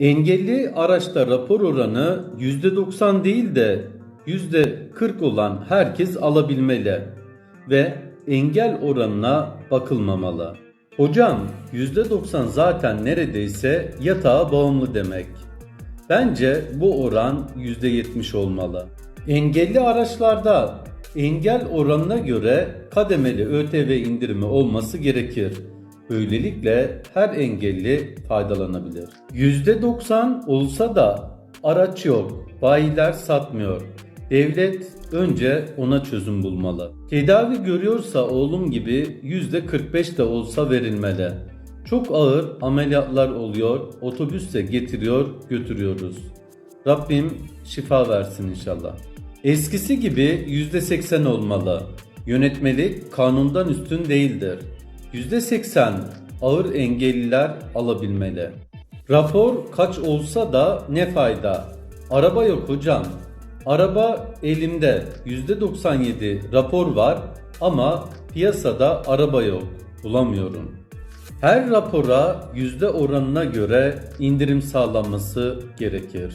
Engelli araçta rapor oranı %90 değil de %40 olan herkes alabilmeli ve engel oranına bakılmamalı. Hocam %90 zaten neredeyse yatağa bağımlı demek. Bence bu oran %70 olmalı. Engelli araçlarda engel oranına göre kademeli ÖTV indirimi olması gerekir. Böylelikle her engelli faydalanabilir. %90 olsa da araç yok, bayiler satmıyor. Devlet önce ona çözüm bulmalı. Tedavi görüyorsa oğlum gibi %45 de olsa verilmeli. Çok ağır ameliyatlar oluyor, otobüste getiriyor, götürüyoruz. Rabbim şifa versin inşallah. Eskisi gibi %80 olmalı. Yönetmelik kanundan üstün değildir. %80 ağır engelliler alabilmeli. Rapor kaç olsa da ne fayda? Araba yok hocam. Araba elimde %97 rapor var ama piyasada araba yok. Bulamıyorum. Her rapora yüzde oranına göre indirim sağlanması gerekir.